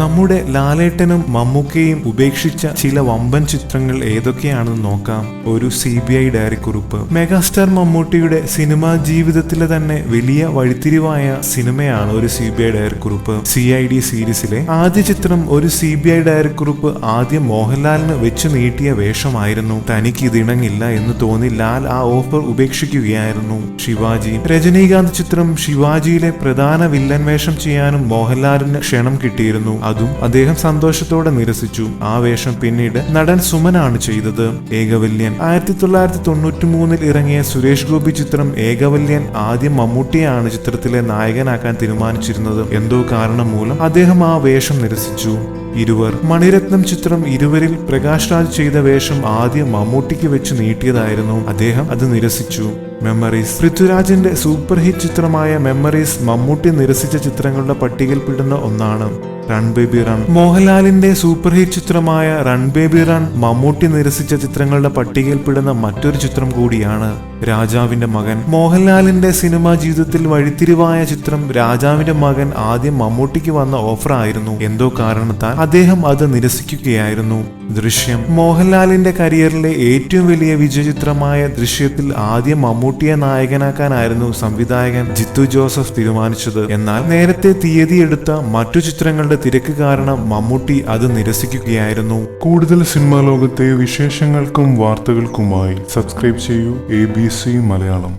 നമ്മുടെ ലാലേട്ടനും മമ്മൂക്കയും ഉപേക്ഷിച്ച ചില വമ്പൻ ചിത്രങ്ങൾ ഏതൊക്കെയാണെന്ന് നോക്കാം. ഒരു സി ബി ഐ ഡയറി കുറിപ്പ്. മെഗാസ്റ്റാർ മമ്മൂട്ടിയുടെ സിനിമാ ജീവിതത്തിലെ തന്നെ വലിയ വഴിത്തിരിവായ സിനിമയാണ് ഒരു സി ബി ഐ ഡയറി കുറിപ്പ്. സി ഐ ഡി സീരീസിലെ ആദ്യ ചിത്രം ഒരു സി ബി ഐ ഡയറി കുറിപ്പ് ആദ്യം മോഹൻലാലിന് വെച്ചു നീട്ടിയ വേഷമായിരുന്നു. തനിക്ക് ഇതിണങ്ങില്ല എന്ന് തോന്നി ലാൽ ആ ഓഫർ ഉപേക്ഷിക്കുകയായിരുന്നു. ശിവാജി. രജനീകാന്ത് ചിത്രം ശിവാജിയിലെ പ്രധാന വില്ലൻ വേഷം ചെയ്യാനും മോഹൻലാലിന് ക്ഷണം കിട്ടിയിരുന്നു. അതും അദ്ദേഹം സന്തോഷത്തോടെ നിരസിച്ചു. ആ വേഷം പിന്നീട് നടൻ സുമനാണ് ചെയ്തത്. ഏകവല്യൻ. ആയിരത്തി തൊള്ളായിരത്തി തൊണ്ണൂറ്റി മൂന്നിൽ ഇറങ്ങിയ സുരേഷ് ഗോപി ചിത്രം ഏകവല്യൻ ആദ്യം മമ്മൂട്ടിയാണ് ചിത്രത്തിലെ നായകനാക്കാൻ തീരുമാനിച്ചിരുന്നത്. എന്തോ കാരണം മൂലം അദ്ദേഹം ആ വേഷം നിരസിച്ചു. ഇരുവർ. മണിരത്നം ചിത്രം ഇരുവരിൽ പ്രകാശ് രാജ് ചെയ്ത വേഷം ആദ്യം മമ്മൂട്ടിക്ക് വെച്ച് നീട്ടിയതായിരുന്നു. അദ്ദേഹം അത് നിരസിച്ചു. മെമ്മറീസ് പൃഥ്വിരാജിന്റെ സൂപ്പർ ഹിറ്റ് ചിത്രമായ മെമ്മറീസ് മമ്മൂട്ടി നിരസിച്ച ചിത്രങ്ങളുടെ പട്ടികയിൽപ്പെടുന്ന ഒന്നാണ്. റൺ ബേബി റൺ മോഹൻലാലിന്റെ സൂപ്പർ ഹിറ്റ് ചിത്രമായ റൺ ബേബി റൺ മമ്മൂട്ടി നിരസിച്ച ചിത്രങ്ങളുടെ പട്ടികയിൽപ്പെടുന്ന മറ്റൊരു ചിത്രം കൂടിയാണ് രാജാവിന്റെ മകൻ. മോഹൻലാലിന്റെ സിനിമാ ജീവിതത്തിൽ വഴിത്തിരിവായ ചിത്രം രാജാവിന്റെ മകൻ ആദ്യം മമ്മൂട്ടിക്ക് വന്ന ഓഫറായിരുന്നു എന്തോ കാരണത്താൽ അദ്ദേഹം അത് നിരസിക്കുകയായിരുന്നു. ദൃശ്യം. മോഹൻലാലിന്റെ കരിയറിലെ ഏറ്റവും വലിയ വിജയചിത്രമായ ദൃശ്യത്തിൽ ആദ്യം മമ്മൂട്ടിയെ നായകനാക്കാനായിരുന്നു സംവിധായകൻ ജിത്തു ജോസഫ് തീരുമാനിച്ചത്. എന്നാൽ നേരത്തെ തീയതി എടുത്ത മറ്റു ചിത്രങ്ങളുടെ തിരക്ക് കാരണം മമ്മൂട്ടി അത് നിരസിക്കുകയായിരുന്നു. കൂടുതൽ സിനിമാ ലോകത്തെ വിശേഷങ്ങൾക്കും വാർത്തകൾക്കുമായി സബ്സ്ക്രൈബ് ചെയ്യൂ എ ബി സി മലയാളം.